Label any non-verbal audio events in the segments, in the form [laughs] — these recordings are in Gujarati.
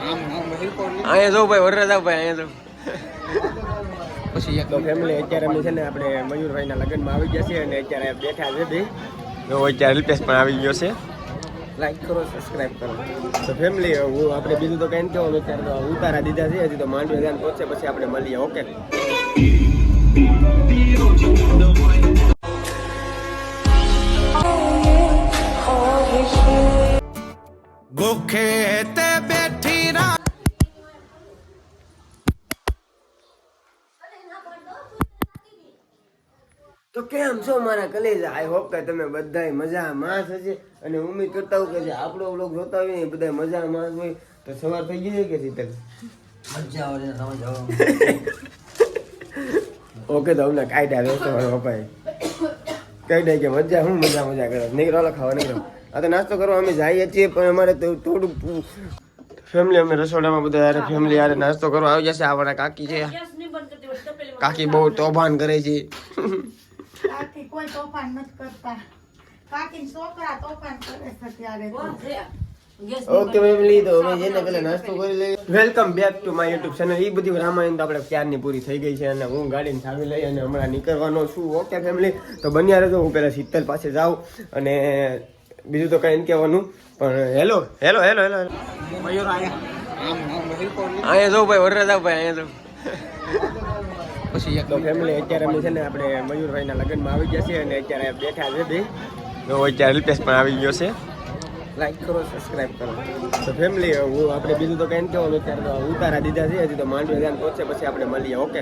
અહીંયા જો ભાઈ વરરાજા ભાઈ અહીંયા જો. પછી એક ફેમિલી અત્યારે અમે છે ને આપણે મયુરભાઈના લગ્નમાં આવી ગયા છે અને અત્યારે બેઠા છે બે. તો અત્યારે રિપેસ પણ આવી ગયો છે. લાઈક કરો સબસ્ક્રાઇબ કરો. તો ફેમિલી હું આપણે બીજું તો કંઈ કહો અત્યારે તો ઉતારા દીધા છે હજી તો માંડવી ધ્યાન પહોંચે પછી આપણે મળીએ ઓકે ભૂખે તે બેઠી રા તો કેમ છો મારા કલેજા? આઈ હોપ કે તમે બધાય મજા માસ હશે અને ઉમ્મીદ કરતા હું કે જે આપણો વ્લોગ જોતા હોય ને બધા મજા માસ હોય. તો સવાર થઈ ગઈ છે કે શીતલ [laughs] ઓકે તો અમને કાઢ્યા દોસ્તો મારો પપ્પાએ કહી દે કે મજા હું મજા મજા કરો. નીકળો ખાવા નીકળો. આ તો નાસ્તો કરવા અમે જઈએ છીએ પણ અમારે તો થોડુંક ફેમિલી અમે રસોડામાં બધા યાર ફેમિલી યાર નાસ્તો કરવા આવી જશે. આપણા કાકી છે. કાકી બહુ તોફાન કરે છે. કાકી કોઈ તોફાન નથી કરતા. કાકી છોકરા તોફાન કરે છે ત્યારે ઓકે ફેમિલી તો અમે જેને પેલા નાસ્તો કરી લઈએ welcome back to my YouTube channel એ બધી રામાયણ તો આપણે ક્યારની પૂરી થઈ ગઈ છે અને હું ગાડીને ચાવી લઈ અને હમણાં નીકળવાનો છું ઓકે ફેમિલી તો બન્યા રહેજો હું પહેલાં શીતલ પાસે જાઉં અને બીજું તો કઈ કહેવાનું પણ હેલો હેલો હેલો હેલો અહીંયા જો ભાઈ વરરાજા ભાઈ અહીંયા પછી તો ફેમિલી અત્યારે અમે છે ને આપણે મયુરભાઈના લગ્નમાં આવી ગયા છે અને અત્યારે બેઠા છે બે. તો અત્યારે રિપેસ પણ આવી ગયો છે. લાઈક કરો સબસ્ક્રાઇબ કરો. તો ફેમિલી હું આપણે બીજું તો કંઈ કહેવાનું અત્યારે તો ઉતારા દીધા છે હજી તો માંડવી ધ્યાન પહોંચે પછી આપણે મળીએ ઓકે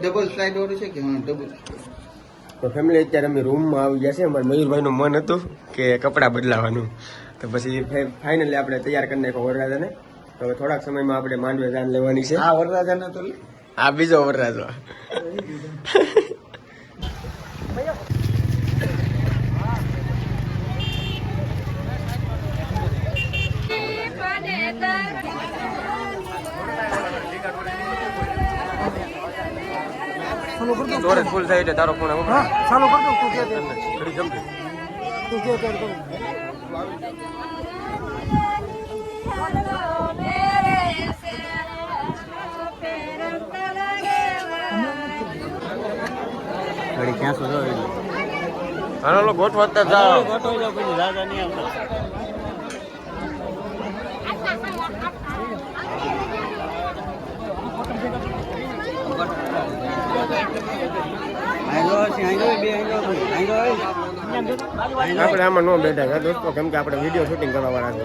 ડબલ સ્લાઇડ ઓર છે કે હા ડબલ તો ફેમિલી અત્યારે અમે રૂમમાં આવી ગયા છે અમારે મયુરભાઈનું મન હતું કે કપડાં બદલાવાનું. તો પછી ફાઇનલી આપણે તૈયાર કરી નાખ્યો વરરાજાને. તો થોડાક સમયમાં આપણે માંડવે જાન લેવાની છે. આ વરરાજાને તો. આ બીજો વરરાજો સ્ટોરેજ ફૂલ થાય એટલે તારો ફોન હા ચાલુ કરતો તું કે તે. ઘડી જમજે તું કે કર કરું. ઘડી ક્યાં સુધી હાલો ગોઠવતા જાઓ. આપણે આમાં નો બેઠા દોસ્તો કેમ કે આપણે વીડિયો શૂટિંગ કરવા વાળા છે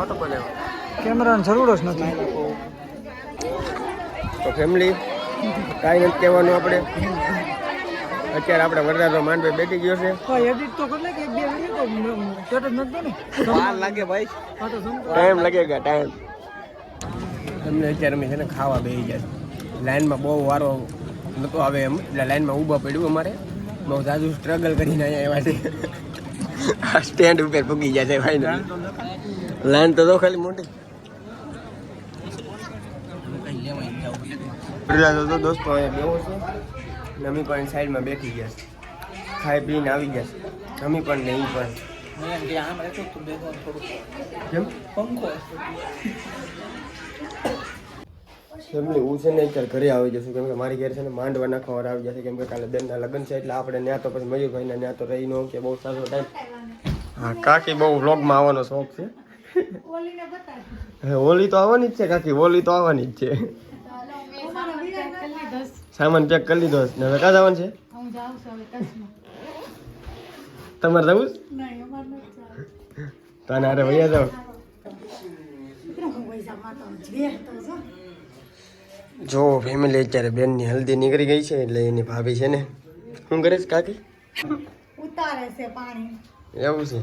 આવો. ખોટો કેમેરાની જરૂર જ નથી. તો ફેમિલી કાંઈ નથી કહેવાનું આપણે. અત્યારે આપણે વરરાજો માંડવે બેઠી ગયો છે. એડિટ તો કરી કે એક બે વીડિયો તો નથી ને વાર લાગે ભાઈ. ટાઈમ લાગેગા ટાઈમ તમને અત્યારે અમે છે ને ખાવા બેસી ગયા છે. લાઈનમાં બહુ વારો નતો આવે એમ. એટલે લાઈનમાં ઊભા પડ્યું અમારે. બહુ જાજુ સ્ટ્રગલ કરીને અહીંયા આવ્યા છે. સ્ટેન્ડ ઉપર પૂગી ગયા છે ભાઈ લાઈન તો તો ખાલી મોટી વરરાજો તો દોસ્તો અહીંયા બેવો છે. ને અમે પણ સાઈડમાં બેઠી ગયા. છે ખાઈ પીને આવી ગયા. છે અમે પણ ને એ પણ. કેમ? ફેમિલી હું છે ને અત્યારે ઘરે આવી જશું કેમ કે મારી ઘેર છે ને માંડવા નાખવા આવી જશે કેમ કે કાલે બેનના લગ્ન છે એટલે આપણે ત્યાં તો પછી મયુરભાઈના ત્યાં તો રહી ન કે બહુ સારો ટાઈમ હા કાકી બહુ વ્લોગમાં આવવાનો શોખ છે. હોલી તો આવવાની જ છે કાકી હોલી તો આવવાની જ છે. સામાન પેક કરી લીધો ને હવે કાં જવાનું છે? તમારે જવું. તને અરે ભૈયા જાવ જો જો ફેમિલી અત્યારે બેનની હલ્દી નીકળી ગઈ છે એટલે એની ભાભી છે ને. શું કરે છે કાકી? ઉતારે છે પાણી. એવું છે?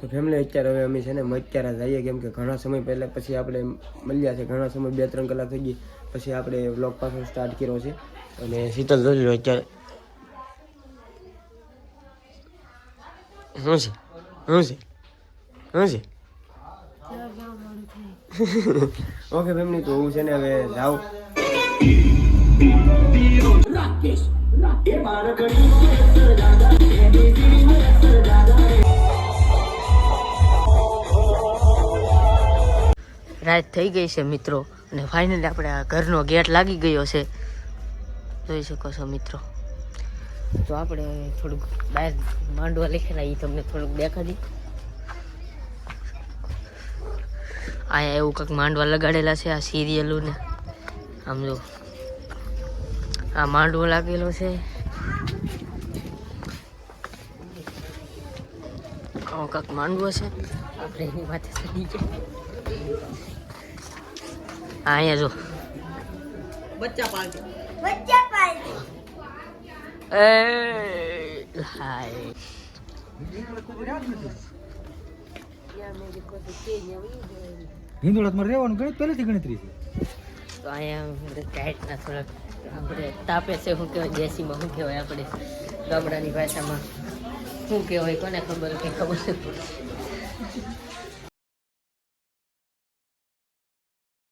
તો ફેમિલી અત્યારે હવે અમે છે ને અત્યારે જઈએ કેમ કે ઘણા સમય પહેલા પછી આપણે મળ્યા છે. ઘણા સમય બે ત્રણ કલાક થઈ ગઈ, પછી આપણે વ્લોગ પાછો સ્ટાર્ટ કર્યો છે. અને શીતલ જોઈ લો અત્યારે. શું છે? શું છે? શું છે? [laughs] ઓકે ફેમિલી તો હું છે ને હવે જાઉં. રાત થઈ ગઈ છે મિત્રો, અને ફાઇનલી આપણે આ ઘરનો ગેટ લાગી ગયો છે. જોઈ શકો છો મિત્રો. તો આપણે થોડુંક બહાર માંડવા લખેલા એ તમને થોડુંક દેખાડી અહીંયા એવું કંઈક માંડવા લગાડેલા છે, આ સિરિયલોને આમ જો. આ માંડવો લાગેલો છે. કાંક માંડવો છે. આપણે એની વાત ચડી ગયા હા અહીંયા જો. એ હાય. હિન્દુળામાં રહેવાનું ગણિત પહેલેથી ગણતરી છે. તો અહીંયા ટાઈટના થોડાક આપણે તાપે છે, શું કહેવાય દેશીમાં શું કહેવાય આપણે ગામડાની ભાષામાં. શું કહેવાય, કોને ખબર કે ખબર